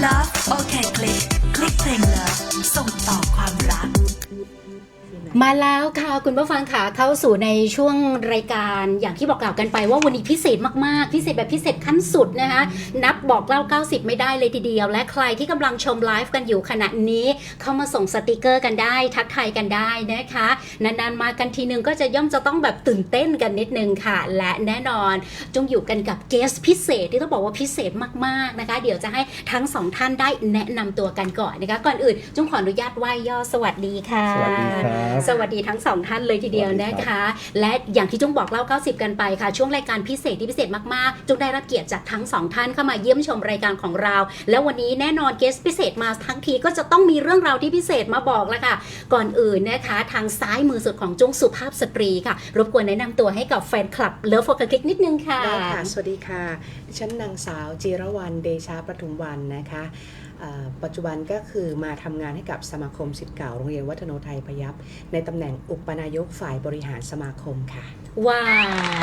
Love OK Click คลิกเพลง Love ส่งต่อความรัก มาแล้วค่ะคุณผู้ฟังค่ะเข้าสู่ในช่วงรายการอย่างที่บอกกล่าวกันไปว่าวันนี้พิเศษมากๆ พิเศษแบบพิเศษขั้นสุดนะคะนับบอกเล่า 90 ไม่ได้เลยทีเดียว และใครที่กำลังชมไลฟ์กันอยู่ขณะนี้ เข้ามาส่งสติกเกอร์กันได้ ทักทายกันได้นะคะนานๆมากันทีนึงก็จะย่อมจะต้องแบบตื่นเต้นกันนิดนึงค่ะ และแน่นอนจงอยู่กันกับเกสพิเศษที่ต้องบอกว่าพิเศษมากๆนะคะ เดี๋ยวจะให้ทั้งสองท่านได้แนะนำตัวกันก่อนนะคะก่อนอื่นจงขออนุญาตไหว้ย่อสวัสดีค่ะสวัสดีครับสวัสดีทั้งสองท่านเลยทีเดียวสวัสดีนะครัคะบและอย่างที่จุ้งบอกเล่า 90 กันไปค่ะ ช่วงรายการพิเศษที่พิเศษมากๆ จุ้งได้รับเกียรติจากทั้งสองท่านเข้ามาเยี่ยมชมรายการของเรา แล้ววันนี้แน่นอนเกสพิเศษมาทั้งทีก็จะต้องมีเรื่องราวที่พิเศษมาบอกแล้วค่ะ ก่อนอื่นนะคะ ทางซ้ายมือสุดของจุ้งสุภาพสตรีค่ะ รบกวนแนะนำตัวให้กับแฟนคลับเลิฟโฟกัสคลิกนิดนึงค่ะได้ค่ะ สวัสดีค่ะ ดิฉันนางสาวจีรวรรณเดชาประทุมวันนะคะเอ่อ ปัจจุบันก็คือมาทำงานให้กับสมาคมสิทธิ์เก่าโรงเรียนวัฒโนไทยพยัพในตำแหน่งอุปนายกฝ่ายบริหารสมาคมค่ะ ว้า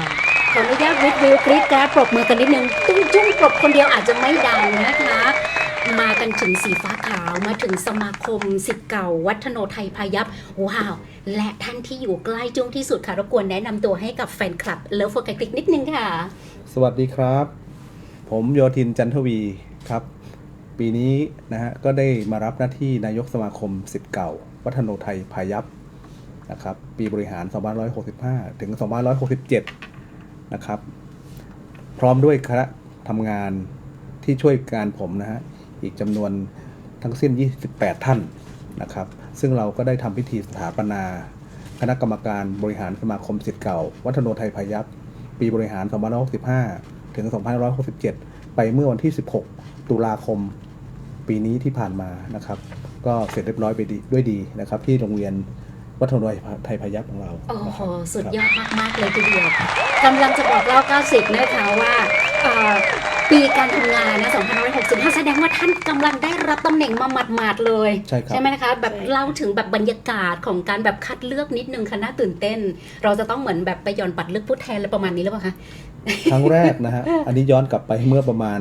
วขออนุญาตวิดวิวกรีดกราดปรบมือกันนิดนึงตุ้งจุ้งปรบคนเดียวอาจจะไม่ดังนะคะ มากันถึงสีฟ้าขาวมาถึงสมาคมสิทธิ์เก่า วัฒโนไทยพายัพว้าว และท่านที่อยู่ใกล้จุ้งที่สุดค่ะรบกวนแนะนำตัวให้กับแฟนคลับเลิฟโฟกัสคลิกนิดนึงค่ะ สวัสดีครับ ผมโยธินจันทวีครับ ปีนี้นะฮะก็ได้มารับหน้าที่นายกสมาคมสิทธิ์เก่า วัฒโนไทยพายัพนะครับปีบริหาร 2565 ถึง 2567 นะครับ พร้อมด้วยคณะทำงานที่ช่วยการผมนะฮะอีกจำนวนทั้งสิ้น 28 ท่านนะครับ ซึ่งเราก็ได้ทำพิธีสถาปนา คณะกรรมการบริหารสมาคมสิทธิ์เก่า วัฒโนไทยพายัพปีบริหาร 2565 ถึง 2567 ไปเมื่อวันที่ 16 ตุลาคม ปีนี้ที่ผ่านมานะครับ ก็เสร็จเรียบร้อยไปดีด้วยดีนะครับ ที่โรงเรียนวัฒนโนไทยพายัพของเราโอ้นะโหครับสุดยอดมากๆเลยทีเดียวกำลังจะบอกเล่า90นะคะว่าเอ่อปีการทำงานนะ2565 แสดงว่าท่านกำลังได้รับตำแหน่งมาหมาดๆเลย ใช่ครับไหมนะคะ แบบใช่เล่าถึงแบบบรรยากาศของการแบบคัดเลือกนิดนึงค่ะน่าตื่นเต้น เราจะต้องเหมือนแบบไปหย่อนบัตรเลือกผู้แทนอะไรประมาณนี้หรือเปล่าคะ ครั้งแรกนะฮะ อันนี้ย้อนกลับไปเมื่อประมาณ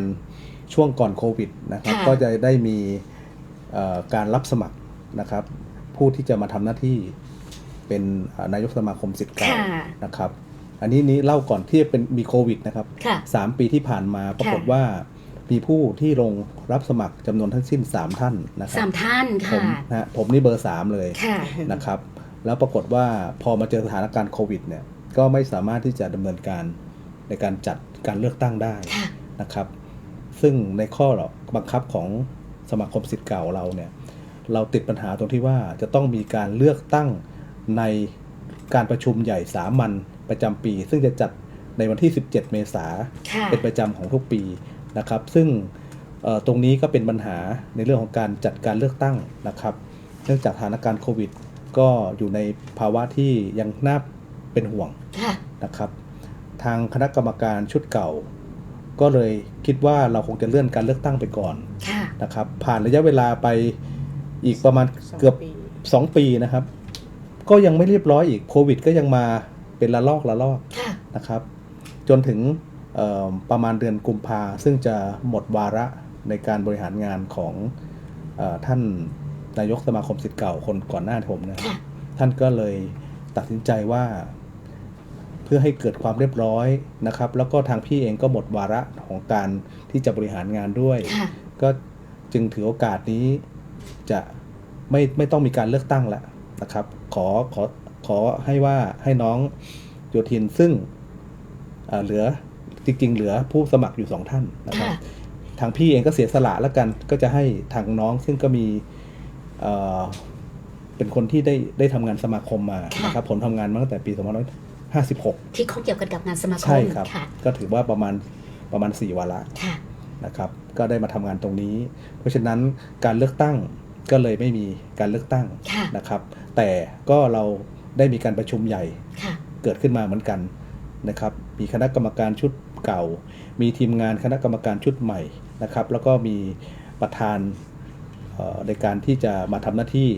ช่วงก่อนโควิดนะครับ ค่ะ ก็จะได้มีเอ่อการรับสมัครนะครับ ผู้ที่จะมาทำหน้าที่เป็นเอ่อนายกสมาคมสิทธิ์เก่าค่ะ นะครับ อันนี้นี้เล่าก่อนที่จะเป็นมีโควิดนะครับค่ะ สามปีที่ผ่านมาปรากฏว่ามีผู้ที่ลงรับสมัครจำนวนทั้งสิ้น 3 ท่านนะครัสามท่านผค่ะมนะฮะผมนี่เบอร์ 3 เลย ค่ะ นะครับ แล้วปรากฏว่าพอมาเจอสถานการณ์โควิดเนี่ย ก็ไม่สามารถที่จะดำเนินการในการจัดการเลือกตั้งได้ค่ะ นะครับ ซึ่งในข้อบังคับของสมาคมสิทธิ์เก่าเราเนี่ย เราติดปัญหาตรงที่ว่าจะต้องมีการเลือกตั้งในการประชุมใหญ่สามัญประจำปี ซึ่งจะจัดในวันที่ 17 เมษาค่ะเป็นประจำของทุกปีนะครับ ซึ่งเอ่อตรงนี้ก็เป็นปัญหาในเรื่องของการจัดการเลือกตั้งนะครับ เนื่องจากสถานการณ์โควิด ก็อยู่ในภาวะที่ยังน่าเป็นห่วงค่ะนะครับ ทางคณะกรรมการชุดเก่า ก็เลยคิดว่าเราคงจะเลื่อนการเลือกตั้งไปก่อนค่ะ นะครับ ผ่านระยะเวลาไปอีกประมาณสองเกือบปี2ปีนะครับ ก็ยังไม่เรียบร้อยอีกโควิด ก็ยังมาเป็นละลอกละลอกค่ะ นะครับ จนถึงเอ่อประมาณเดือนกุมภาซึ่งจะหมดวาระในการบริหารงานของเออท่านนายกสมาคมสิทธิ์เก่าคนก่อนหน้าผมนะครับ ค่ะ ท่านก็เลยตัดสินใจว่าเพื่อให้เกิดความเรียบร้อยนะครับ แล้วก็ทางพี่เองก็หมดวาระของการที่จะบริหารงานด้วยค่ะก็จึงถือโอกาสนี้จะไม่ไม่ต้องมีการเลือกตั้งแล้วนะครับ ขอขอขอให้ว่าให้น้องโยธินซึ่งเอ่อเหลือจริง ๆ เหลือผู้สมัครอยู่สองท่านนะครับค่ะทางพี่เองก็เสียสละแล้วกันก็จะให้ทางน้องซึ่งก็มีเอ่อเป็นคนที่ได้ได้ทำงานสมาคมมาค่ะนะครับผมทำงานมาตั้งแต่ปี 2556 ที่เขาเกี่ยวกันกับงานสมาคใช่มครับ ค่ะก็ถือว่าประมาณประมาณ 4 วาระค่ะ นะครับ ก็ได้มาทำงานตรงนี้ เพราะฉะนั้นการเลือกตั้งก็เลยไม่มีการเลือกตั้งค่ะ นะครับ แต่ก็เราได้มีการประชุมใหญ่ ค่ะ เกิดขึ้นมาเหมือนกันนะครับ มีคณะกรรมการชุดเก่า มีทีมงานคณะกรรมการชุดใหม่นะครับ แล้วก็มีประธานเอ่อในการที่จะมาทำหน้าที่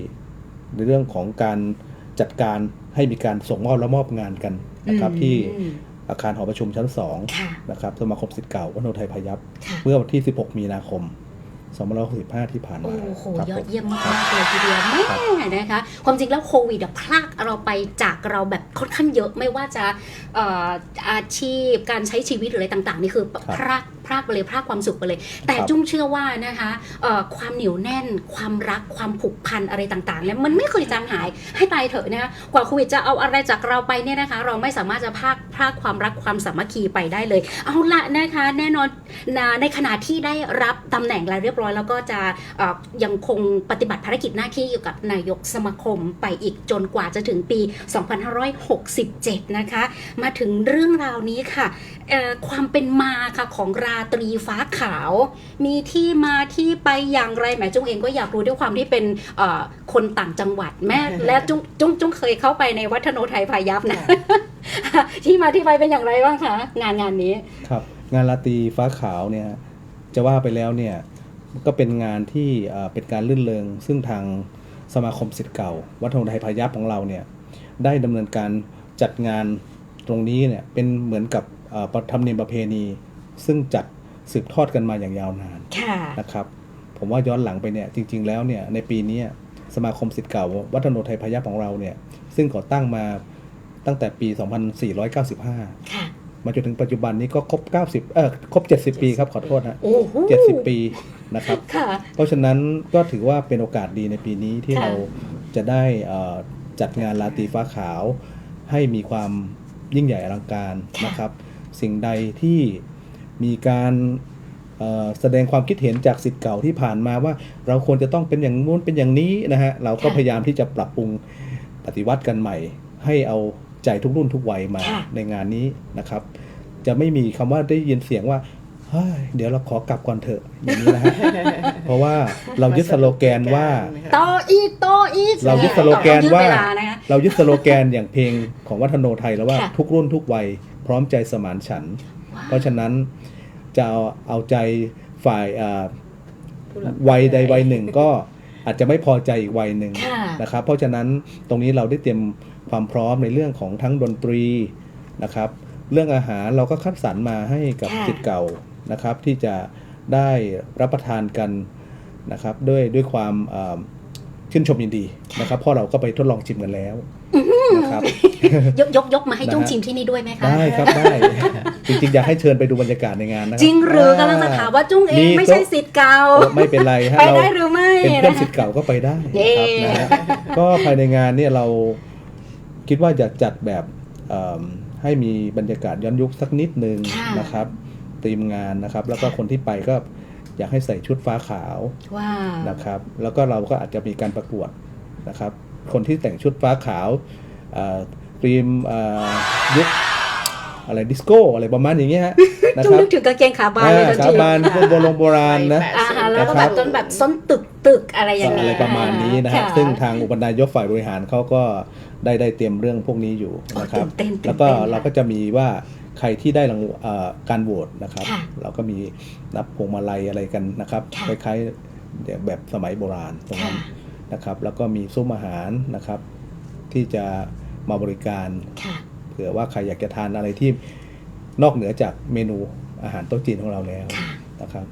ในเรื่องของการ จัดการให้มีการส่งมอบและมอบงานกันนะครับอืมที่อาคารหอประชุมชั้นสองค่ะนะครับสมาคมสิทธิ์เก่าวัฒนโนไทยพายัพค่ะเมื่อวันที่ 16 มีนาคม2565 ที่ผ่านโอ้มาโหครับยอผดมเยี่ยมมากๆเลยทีเดียวแม่นะคะ ความจริงแล้วโควิดอะพลากเราไปจากเราแบบค่อนข้างเยอะ ไม่ว่าจะเอ่ออาชีพการใช้ชีวิตหรืออะไรต่าง ๆ นี่คือพรากพ รากไปเลยพรากความสุขไปเลย แต่ครับจุ้งเชื่อว่านะคะเอ่อความเหนียวแน่น ความรักความผูกพันอะไรต่างๆเนี่ยมันไม่เคยจางหายให้ตายเถอะนะคะกว่าโควิดจะเอาอะไรจากเราไปเนี่ยนะคะ เราไม่สามารถจะพรากพรากความรักความสามัคคีไปได้เลย เอาละนะคะแน่นอนนะในขณะที่ได้รับตำแหน่งแล้วเรียบร้อยแล้วก็จะเอ่อยังคงปฏิบัติภารกิจหน้าที่อยู่กับนายกสมาคมไปอีกจนกว่าจะถึงปี 2567 นะคะ มาถึงเรื่องราวนี้ค่ะเอ่อ ความเป็นมาค่ะของราตรีฟ้าขาว มีที่มาที่ไปอย่างไรแหมจุ้งเองก็อยากรู้ด้วยความที่เป็นเอ่อคนต่างจังหวัดแม่และจุ้งจุ้งจุ้งเคยเข้าไปในวัฒโนไทยพายัพนะ ที่มาที่ไปเป็นอย่างไรบ้างคะงานงานนี้ครับงานราตรีฟ้าขาวเนี่ยจะว่าไปแล้วเนี่ยก็เป็นงานที่เอ่อเป็นการลื่นเริงซึ่งทางสมาคมสิทธิ์เก่า วัฒนไทยพายัพของเราเนี่ยได้ดำเนินการจัดงานตรงนี้เนี่ยเป็นเหมือนกับเอ่อประ ธรรมเนียมประเพณี ซึ่งจัดสืบทอดกันมาอย่างยาวนานค่ะนะครับ ผมว่าย้อนหลังไปเนี่ยจริง ๆ แล้วเนี่ยในปีนี้สมาคมสิทธิ์เก่า วัฒนไทยพายัพของเราเนี่ยซึ่งก่อตั้งมาตั้งแต่ปี 2495ค่ะมาจนถึงปัจจุบันนี้ก็ครบ 90 เออครบ 70 ปีครับขอโทษนะโอ้โห70 ปีนะครับค่ะเพราะฉะนั้นก็ถือว่าเป็นโอกาสดีในปีนี้ที่ค่ะเราจะได้เอ่อจัดงานลาตรีฟ้าขาว ให้มีความยิ่งใหญ่อลังการนะครับ สิ่งใดที่มีการเอ่อแสดงความคิดเห็นจากสิทธิ์เก่าที่ผ่านมาว่า เราควรจะต้องเป็นอย่างนู้นเป็นอย่างนี้นะฮะเราก็พยายามที่จะปรับปรุงปฏิวัติกันใหม่ ให้เอาใจทุกรุ่นทุกวัยมาค่ะในงานนี้นะครับ จะไม่มีคำว่าได้ยินเสียงว่าเฮ้ยเดี๋ยวเราขอกลับก่อนเถอะอย่างนี้นะฮะเพราะว่าเรายึดสโลแกนว่าต่ออีกต่ออีกเรายึดสโลแกนว่ายืดเวลนะคะเรายึดสโลแกนอย่างเพลงของวัฒโนไทยแล้วว่าค่ะทุกรุ่นทุกวัย พร้อมใจสมานฉันท์ว้าวเพราะฉะนั้นจะเอาเอาใจฝ่ายอ่าวัยใดวัยหนึ่งก็อาจจะไม่พอใจอีกวัยหนึ่งค่ะนะครับ เพราะฉะนั้นตรงนี้เราได้เตรียมความพร้อมในเรื่องของทั้งดนตรีนะครับ เรื่องอาหารเราก็คัดสรรมาให้กับค่ะสิทธิ์เก่านะครับ ที่จะได้รับประทานกันนะครับ ด้วยด้วยความอ่าชื่นชมยินดีนะครับเพราะเราก็ไปทดลองชิมกันแล้ว นะครับยกยกยกมาให้นะฮะจุ้งชิมที่นี่ด้วยไหมคะ ได้ครับได้จริงๆ อยากให้เชิญไปดูบรรยากาศในงานนะคบจริงหรือกำลังจะถามว่าจุ้งเองไม่ใช่สิทธิ์เก่าโต๊ะไม่เป็นไรฮะไปเราได้หรือไม่เป็นเพื่อนนะสิทธิ์เก่าก็ไปได้เย้นะครับนะฮะก็ภายในงานเนี่ยเราคิดว่าจะจัดแบบเอิ่มให้มีบรรยากาศย้อนยุคสักนิดนึงค่ะนะครับทีมงานนะครับ แล้วก็คนที่ไปก็อยากให้ใส่ชุดฟ้าขาวว้าวนะครับ แล้วก็เราก็อาจจะมีการประกวดนะครับ คนที่แต่งชุดฟ้าขาวเอ่อธีมเอ่อยุคอะไรดิสโก้อะไรประมาณอย่างเงี้ยฮะนะจุ้งครับนึกถึงกางเกงขาบานเลยทันสาทีบานพวกโบราณโบราณนะอ่าฮะแล้วก็นะคแบรับบจนแบบส้นตึกตึกอะไรอย่างอะเงี้ไรยประมาณนี้นะครับค่ะซึ่งทางอุปนายกฝ่ายบริหารเขาก็ได้ได้เตรียมเรื่องพวกนี้อยู่นะครับโอ้ตื่นเต้นตื่นเต้นแล้วก็ค่ะเราก็จะมีว่าใครที่ได้รางวัลเอ่อการโหวตนะครับค่ะเราก็มีนับพวงมาลัยอะไรกันนะครับค่ะคล้ายๆแบบสมัยโบราณตรงค่ะนั้น นะครับ แล้วก็มีซุ้มอาหารนะครับ ที่จะมาบริการค่ะเผื่อว่าใครอยากจะทานอะไรที่นอกเหนือจากเมนูอาหารโต๊ะจีนของเราแล้วค่ะนะครับ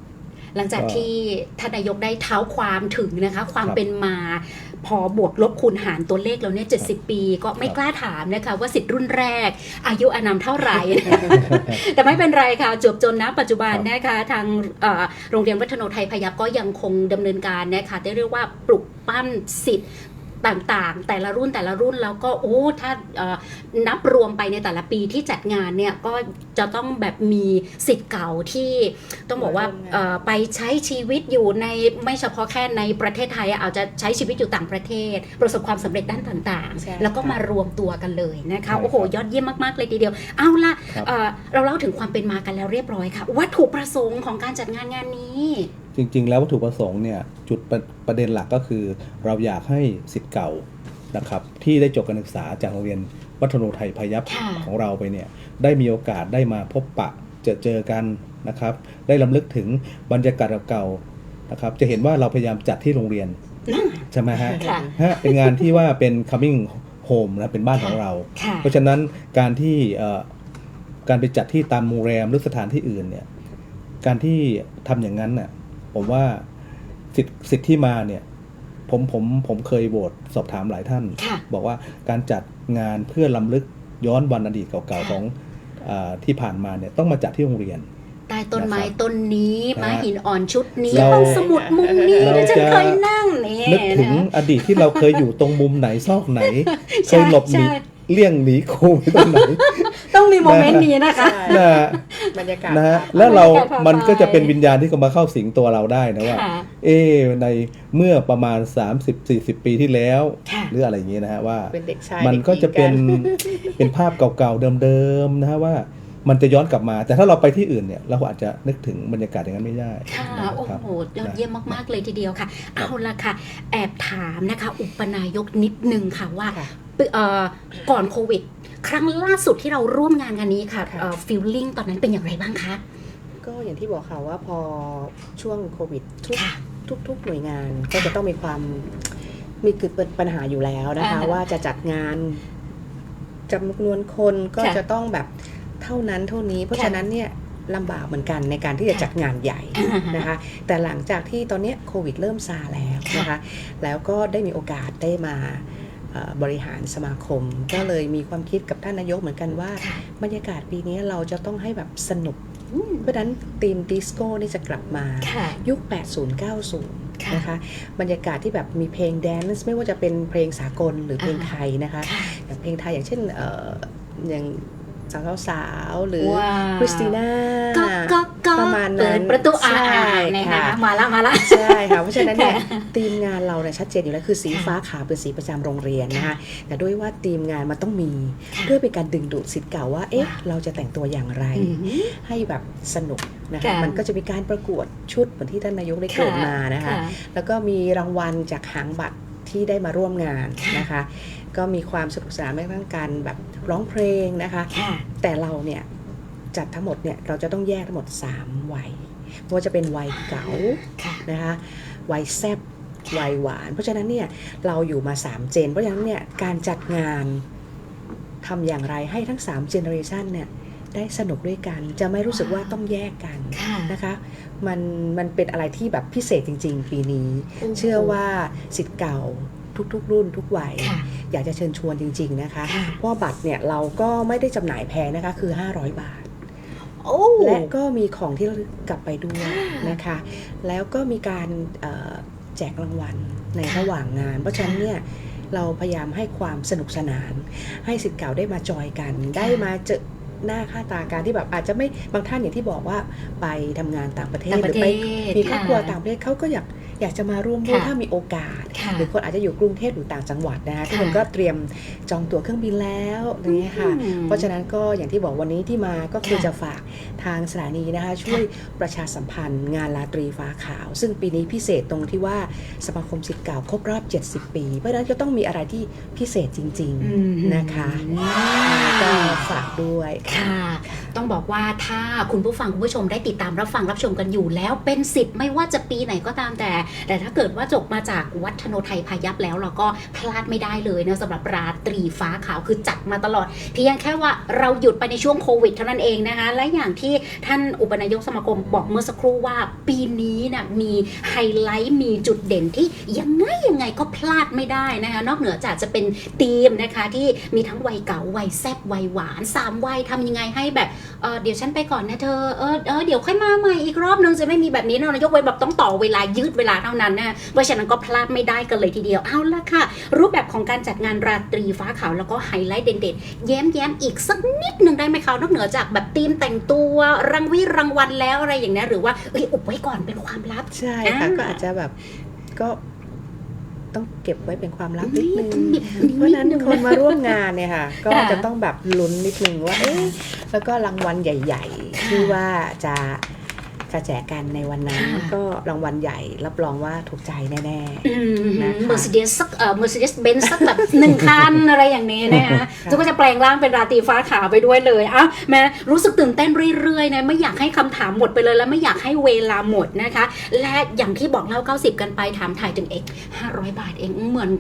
หลังจากก็ที่ท่านนายกได้เท้าความถึงนะคะ ความครับเป็นมา พอบวกลบคูณหารตัวเลขแล้วเนี่ย70ปีก็ไม่กล้าถามนะคะว่าสิทธิ์รุ่นแรก อายุอานามเท่าไหร่ แต่ไม่เป็นไรค่ะจบจนนะปัจจุบันนะคะทางโรงเรียนวัฒโนไทยพยัพก็ยังคงดำเนินการนะคะได้เรียกว่าปลุกปั้นสิทธิ์ ต่างๆ แต่ละรุ่นแต่ละรุ่นแล้วก็โอ้ถ้าเอ่อนับรวมไปในแต่ละปีที่จัดงานเนี่ยก็จะต้องแบบมีสิทธิ์เก่าที่ต้องบอกว่ามาร่วมงานเอ่อไปใช้ชีวิตอยู่ในไม่เฉพาะแค่ในประเทศไทยอาจจะใช้ชีวิตอยู่ต่างประเทศ ประสบความสำเร็จด้านต่างใช่ๆแล้วก็ค่ะมารวมตัวกันเลยนะใช่คะโอ้โหครับยอดเยี่ยมมากๆเลยทีเดียว เอาละครับเอ่อเราเล่าถึงความเป็นมากันแล้วเรียบร้อยค่ะวัตถุประสงค์ของการจัดงานงานนี้ จริง ๆ แล้ววัตถุประสงค์เนี่ยจุดประประเด็นหลักก็คือ เราอยากให้สิทธิ์เก่านะครับที่ได้จบการศึกษาจากโรงเรียนวัฒโนไทยพายัพค่ะของเราไปเนี่ยได้มีโอกาสได้มาพบปะเจอเจอกันนะครับ ได้ลำลึกถึงบรรยากาศเก่าๆนะครับจะเห็นว่าเราพยายามจัดที่โรงเรียนใช่ไหมฮะค่ะฮะเป็นงานที่ว่าเป็น coming home นะเป็นบ้านของเราค่ะเพราะฉะนั้นการที่เอ่อการไปจัดที่ตามโรงแรมหรือสถานที่อื่นเนี่ยการที่ทำอย่างนั้นน่ะ ผมว่าสิทธิ์สิทธิ์ที่มาเนี่ยผมผมผมเคยโหวตสอบถามหลายท่าน ค่ะบอกว่าการจัดงานเพื่อล้ำลึกย้อนวันอดีตเก่าค่ะ ๆของอาที่ผ่านมาเนี่ยต้องมาจัดที่โรงเรียน ใต้ต้นไม้นะครับต้นนี้นะฮะไม้หินอ่อนชุดนี้เราห้องสมุดมุมนี้เราที่ฉันจะเคยนั่งนี่นึกถึงนะ อดีตที่เราเคยอยู่ตรงมุมไหนซอกไหน เคใช่ยหลบหนีใช่ เลี่ยงหนีโควิดตรงไหน ต้องมีโมเมนต์นี้นะคะใช่นะฮะบรรยากาศนะฮะภาพแล้วเรา บรรยากาศมันก็จะเป็นภายวิญญาณที่เขามาเข้าสิงตัวเราได้นะว่า ค่ะเอ๊ะในเมื่อประมาณ 30-40 ปีที่แล้ว ค่ะ หรืออะไรอย่างเงี้ยนะฮะว่า เป็นเด็กชายมันด็ก็หญิงจะเป็นกัเป็นภาพเก่าๆเดิมๆนะฮะว่า มันจะย้อนกลับมา แต่ถ้าเราไปที่อื่นเนี่ยเราอาจจะนึกถึงบรรยากาศอย่างนั้นไม่ได้ค่ะนะโอ้ครับโหยอดเยี่ยมมากๆเลยทีเดียวค่ะ เอาละค่ะ แอบถามนะคะ อุปนายกนิดนึงค่ะว่าค่ะเอ่อก่อนโควิด ครั้งล่าสุดที่เราร่วมงานกันนี้ค่ะค่ะฟิลลิ่งตอนนั้นเป็นอย่างไรบ้างคะก็อย่างที่บอกค่ะว่าพอช่วงโควิดทุกค่ะทุกทุกหน่วยงานก็จะต้องมีความมีเกิดปัญหาอยู่แล้วนะคะอ่าว่าจะจัดงานจำนวนคนก็ค่ะจะต้องแบบเท่านั้นเท่านี้ เพราะค่ะฉะนั้นเนี่ยลำบากเหมือนกันในการที่จะค่ะจัดงานใหญ่อ่าฮะนะคะ แต่หลังจากที่ตอนเนี้ยโควิดเริ่มซาแล้วนะคะ แล้วก็ได้มีโอกาสได้มาเอ่อบริหารสมาคม ก็เลยมีความคิดกับท่านนายกเหมือนกันว่าค่ะบรรยากาศปีนี้เราจะต้องให้แบบสนุกอืมเพราะฉะนั้นทีมดิสโก้นี่จะกลับมาค่ะยุค 80 90ค่ะนะคะบรรยากาศที่แบบมีเพลงแดนซ์ไม่ว่าจะเป็นเพลงสากลหรือเพลงอ่าไทยนะคะค่ะอย่างเพลงไทยอย่างเช่นเอ่ออย่าง สาวสาวๆหรือว้าวคริสติน่าก็ก็ก็ประมาณนั้นเปิดประตูอ่าใช่นะคะค่ะมาละมาละใช่ค่ะเพราะฉะนั้นเนี่ยทีมงานเราเนี่ยชัดเจนอยู่แล้วคือสีค่ะฟ้าขาวเป็นสีประจำโรงเรียนนะคะค่ะแต่ด้วยว่าทีมงานมันต้องมีค่ะเพื่อเป็นการดึงดูดสิทธิ์เก่าว่าเอ๊ะว้าวเราจะแต่งตัวอย่างไรอืมให้แบบสนุกนะคะค่ะมันก็จะมีการประกวดชุดเหมือนที่ท่านนายกได้เกริดมานะคะแล้วก็มีรางวัลจากหางบัตรที่ได้มาร่วมงานค่ะนะคะ ก็มีความสนุกสนานไม่ทั้งการแบบร้องเพลงนะคะ ค่ะ แต่เราเนี่ยจัดทั้งหมดเนี่ยเราจะต้องแยกทั้งหมด 3 วัยไม่ว่าจะเป็นวัยเก๋าค่ะ นะคะวัยแซบวัยหวาน เพราะฉะนั้นเนี่ยเราอยู่มา 3 เจน เพราะฉะนั้นเนี่ยการจัดงานทำอย่างไรให้ทั้ง3เจเนอเรชันเนี่ยได้สนุกด้วยกัน จะไม่รู้สึกว่าต้องแยกกันค่ะนะคะมันมันเป็นอะไรที่แบบพิเศษจริง ๆ ปีนี้โอ้โหเชื่อว่าสิทธิ์เก่า ทุก ๆ รุ่นทุกวัยค่ะอยากจะเชิญชวนจริง ๆ นะคะค่ะเพราะว่าบัตรเนี่ยเราก็ไม่ได้จำหน่ายแพงนะคะคือ 500 บาทโอ้และก็มีของที่ระลึกกลับไปด้วยนะคะ แล้วก็มีการเอ่อแจกรางวัลในค่ะระหว่างงาน เพราะฉะนั้นค่ะเนี่ยเราพยายามให้ความสนุกสนาน ให้สิทธิ์เก่าได้มาจอยกัน ได้มาเจอหน้าค่าตาการที่แบบอาจจะไม่บางท่านอย่างที่บอกว่าไปทำงานต่างประเทศต่างหประรือไปเทศมีครอบครัวค่ะต่างประเทศเขาก็อยาก อยากจะมาร่วมด้วยค่ะถ้ามีโอกาสค่ะหรือคนอาจจะอยู่กรุงเทพหรือต่างจังหวัดนะคะทุกค่ะคนก็เตรียมจองตั๋วเครื่องบินแล้วอย่างนี้ยค่ะอืมเพราะฉะนั้นก็อย่างที่บอกวันนี้ที่มาก็คือค่ะจะฝากทางสถานีนะคะช่วยประชาสัมพันธ์งานราตรีฟ้าขาว ซึ่งปีนี้พิเศษตรงที่ว่าสมาคมสิทธิ์เก่าครบรอบ 70 ปี เพราะฉะนั้นก็ต้องมีอะไรที่พิเศษจริงอืมๆนะคะก็ฝากด้วยค่ะค่ะ ต้องบอกว่าถ้าคุณผู้ฟังคุณผู้ชมได้ติดตามรับฟังรับชมกันอยู่แล้วเป็นสิทธิ์ไม่ว่าจะปีไหนก็ตามแต่แต่ถ้าเกิดว่าจบมาจากวัฒโนไทยพายัพแล้วเราก็พลาดไม่ได้เลยนะสำหรับราตรีฟ้าขาวคือจัดมาตลอด เพียงแค่ว่าเราหยุดไปในช่วงโควิดเท่านั้นเองนะคะ และอย่างที่ท่านอุปนายกสมาคมบอกเมื่อสักครู่ว่าปีนี้นะมีไฮไลท์มีจุดเด่นที่ยังไงยังไงก็พลาดไม่ได้นะคะนอกเหนือจากจะเป็นธีมนะคะที่มีทั้งวัยเก่าวัยแซบวัยหวานสามวัยทำยังไงให้แบบเออเดี๋ยวฉันไปก่อนนะเธอเออเออเดี๋ยวค่อยมาใหม่อีกรอบนึงจะไม่มีแบบนี้นะนายกเว้นแบบต้องต่อเวลายืดเวลาเท่านั้นนะเพราะฉะนั้นก็พลาดไม่ได้กันเลยทีเดียวเอาละค่ะ รูปแบบของการจัดงานราตรีฟ้าขาวแล้วก็ไฮไลท์เด่นๆแย้มแย้มๆอีกสักนิดหนึ่งได้ไหมคะนอกเหนือจากแบบธีมแต่งตัวรางวิรางวัลแล้วอะไรอย่างนี้ยหรือว่าเอ้ยอุบไว้ก่อนเป็นความลับใช่ค่ะอ่าก็อาจจะแบบก็ต้องเก็บไว้เป็นความลับนิดนึงต้องมีเพราะฉะนั้นดงคนมาร่วมงานเนี่ยค่ะ ก็ค่ะจะต้องแบบลุ้นนิดนึงว่าเอ๊ะแล้วก็รางวัลใหญ่ค่ะๆที่ว่าจะ จะแจกกันในวันนั้น ค่ะ ก็รางวัลใหญ่รับรองว่าถูกใจแน่ นะคะ เมอร์เซเดสสักเอ่อเมอร์เซเดสเบนซ์สักแบบ หนึ่งคันอะไรอย่างนี้นะคะค่ะจุก็จะแปลงร่างเป็นราตรีฟ้าขาวไปด้วยเลยอะแม่รู้สึกตื่นเต้นเรื่อยๆนะไม่อยากให้คำถามหมดไปเลย และไม่อยากให้เวลาหมดนะคะ และอย่างที่บอกเล่า 90 กันไปถามถ่ายถึงเอก500 บาทเองเหมือน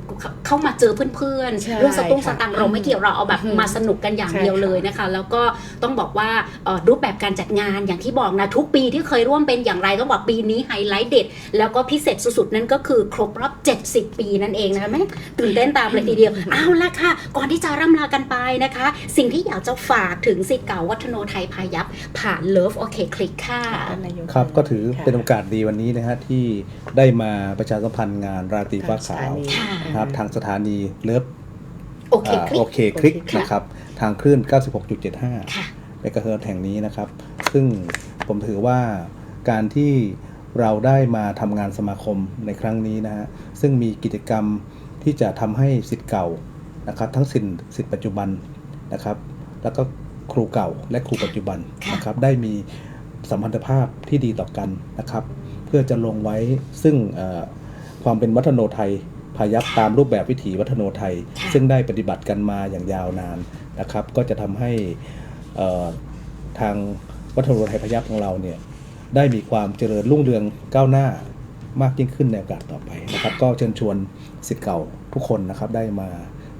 เข้ามาเจอเพื่อนใช่ๆเรื่องสตุ้งสค่ะ ตังค์เราไม่เกี่ยวเราเอาแบบอืมมาสนุกกันอย่างใช่เดียวค่ะเลยนะคะ แล้วก็ต้องบอกว่าเอ่อรูปแบบการจัดงานอย่างที่บอกนะทุกปีที่เคยยร่วมเป็นอย่างไรต้องบอกปีนี้ไฮไลท์เด็ด แล้วก็พิเศษสุดๆ นั่นก็คือครบรอบ 70 ปีนั่นเองนะคะแม่ตื่นเต้นตามเลยทีเดียวเอาละค่ะ ก่อนที่จะร่ำลากันไปนะคะ สิ่งที่อยากจะฝากถึงสิทธิ์เก่าวัฒโนไทยพายัพผ่าน Love OK Click ค่ะท่านนายกครับก็ถือค่ะเป็นโอกาสดีวันนี้นะฮะที่ได้มาประชาสัมพันธ์งานราตรีฟ้าขาวค่ะนะครับทางสถานีเลิฟโอเคคลิโอกเคคลิกโอเคคลิกนะครับทางคลื่น 96.75ค่ะเมกะเฮิร์ตแห่งนี้นะครับ ซึ่ง ผมถือว่าการที่เราได้มาทำงานสมาคมในครั้งนี้นะฮะซึ่งมีกิจกรรมที่จะทำให้สิทธิ์เก่านะครับทั้งสิทธิ์สิทธิ์ปัจจุบันนะครับ แล้วก็ครูเก่าและครูปัจจุบันค่ะนะครับได้มีสัมพันธภาพที่ดีต่อกันนะครับ เพื่อจะลงไว้ซึ่งเอ่อความเป็นวัฒโนไทยพายัพตามรูปแบบวิถีวัฒโนไทยค่ะซึ่งได้ปฏิบัติกันมาอย่างยาวนานนะครับ ก็จะทำให้เอ่อทาง วัฒนธรรมไทยพยัพของเราเนี่ยได้มีความเจริญรุ่งเรืองก้าวหน้ามากยิ่งขึ้นในโอกาสต่อไปนะครับ ก็เชิญชวนสิทธิ์เก่าทุกคนนะครับได้มา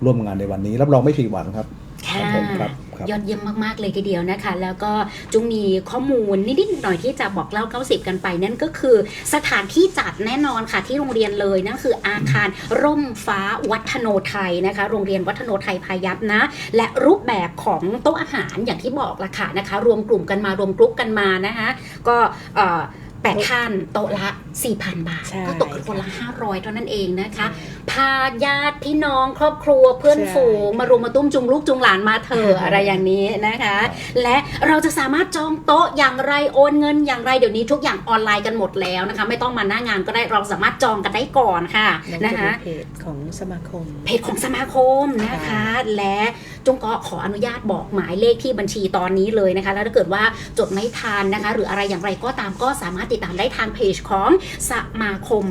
ร่วมงานในวันนี้ รับรองไม่ผิดหวังครับค่ะผมครับ ครับยอดเยี่ยมมากๆเลยทีเดียวนะคะ แล้วก็จุงมีข้อมูลนิดๆหน่อยที่จะบอกเล่า 90 กันไป นั่นก็คือสถานที่จัดแน่นอนค่ะที่โรงเรียนเลยนั่นคืออาคารร่มฟ้าวัฒโนไทยนะคะ โรงเรียนวัฒโนไทยพายัพนะ และรูปแบบของโต๊ะอาหารอย่างที่บอกละค่ะนะคะ รวมกลุ่มกันมารวมกลุ่มกันมานะคะ ก็เอ่อ แปดท่านโต๊ะละ 4,000 บาท ใช่ก็ตกกันคนละ 500 เท่านั้นเองนะคะใช่พาญาติพี่น้องครอบครัวเพื่อนใช่ฝูง มารวมมาตุ้มจุงลูกจุงหลานมาเถอะ อะไรอย่างนี้นะคะ และเราจะสามารถจองโต๊ะอย่างไรโอนเงินอย่างไรเดี๋ยวนี้ทุกอย่างออนไลน์กันหมดแล้วนะคะ ไม่ต้องมาหน้างานก็ได้เราสามารถจองกันได้ก่อนค่ะนั่นนะจะคะเป็นเพจของสมาคม เพจของสมาคมนะคะค่ะและ จงก็ขออนุญาตบอกหมายเลขที่บัญชีตอนนี้เลยนะคะ แล้วถ้าเกิดว่าจดไม่ทันนะคะ หรืออะไรอย่างไรก็ตามก็สามารถติดตามได้ทางเพจของสมาคม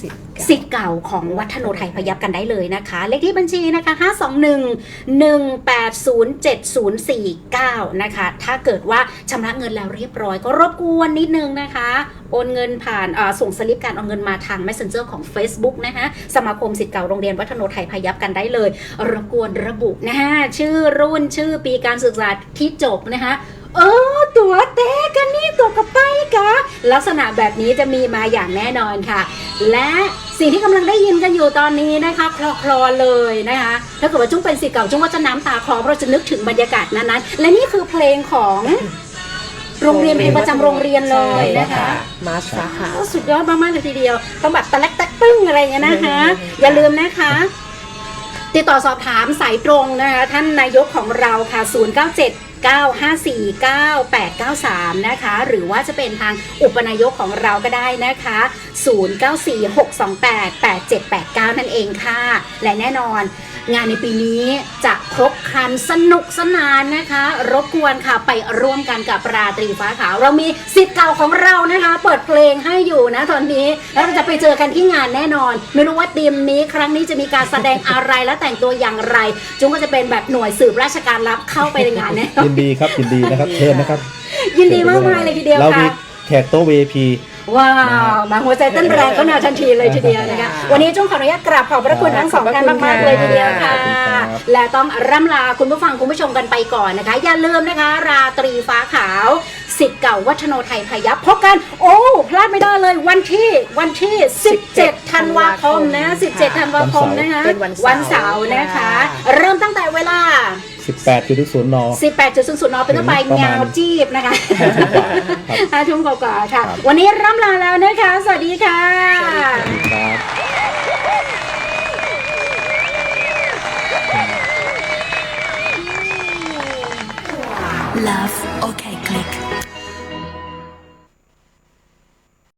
สิทธิ สิทธิ์เก่าของวัฒโนไทยพยับกันได้เลยนะคะ เลขที่บัญชีนะคะ 521-180-7049 นะคะ ถ้าเกิดว่าชำระเงินแล้วเรียบร้อยก็รบกวนนิดนึงนะคะ โอนเงินผ่านส่งสลิปการโอนเงินมาทาง Messenger ของ Facebook นะคะ สมาคมสิทธิ์เก่าโรงเรียนวัฒโนไทยพยับกันได้เลย รบกวนระบุนะคะชื่อรุ่นชื่อปีการศึกษาที่จบนะคะเออตัวเต้กันนี่ตัวกระไปกะ ลักษณะแบบนี้จะมีมาอย่างแน่นอนค่ะ และสิ่งที่กำลังได้ยินกันอยู่ตอนนี้นะคะคลอคลอๆเลยนะคะถ้าเกิดว่าจุ้งเป็นสิทธิ์เก่าจุ้งก็จะน้ำตาคลอเพราะจะนึกถึงบรรยากาศนั้นๆและนี่คือเพลงของโรงเรียนเพลงประจำโรงเรียนเลยนะคะมาสฟ้าขาวโอ้สุดยอดมากๆเลยทีเดียวต้องแบบตะเล็กตะตึ้งอะไรอย่างเงี้ยนะคะ อย่าลืมนะคะ ติดต่อสอบถามสายตรงนะคะท่านนายกของเราค่ะ 097 954 9893 นะคะ หรือว่าจะเป็นทางอุปนายกของเราก็ได้นะคะ 094 628 8789 นั่นเองค่ะ และแน่นอน งานในปีนี้จะครบครันสนุกสนานนะคะ รบกวนค่ะไปร่วมกันกับราตรีฟ้าขาว เรามีสิทธิ์เก่าของเรานะคะ เปิดเพลงให้อยู่นะตอนนี้แล้วเราจะไปเจอกันที่งานแน่นอน ไม่รู้ว่าทีมนี้ครั้งนี้จะมีการแสดงอะไรและแต่งตัวอย่างไร จุงก็จะเป็นแบบหน่วยสืบราชการลับเข้าไปในงานแน่นอนยินดีครับยินดีนะครับเชิญนะครับ ยินดีมากมายเลยทีเดียวเรามีค่ะ แขกโต๊ะ VIP ว้าวมาหัวใจเต้นแรงก็นาทันทีเลยทีเดียวนะคะวันนี้จุ้งขออนุญาตกราบขอบพระคุณทั้งสองท่านมากๆเลยทีเดียวค่ะขอบคุณครับและต้องร่ำลาคุณผู้ฟังคุณผู้ชมกันไปก่อนนะคะ อย่าลืมนะคะ ราตรีฟ้าขาวสิทธิ์เก่าวัฒโนไทยพยับพบกัน โอ้พลาดไม่ได้เลยวันที่วันที่ 17 ธันวาคมนะ 17 ธันวาคมนะคะเป็นวันเสาร์เสาร์นะคะค่ะเริ่มตั้งแต่เวลา 18.0น18.00นเป็นต้นไปประมาณงาวจีบนะคะครับห้าทุ่มกว่าๆค่ะครับวันนี้ร่ำลาแล้วนะคะ สวัสดีค่ะ ครับ Love OK Click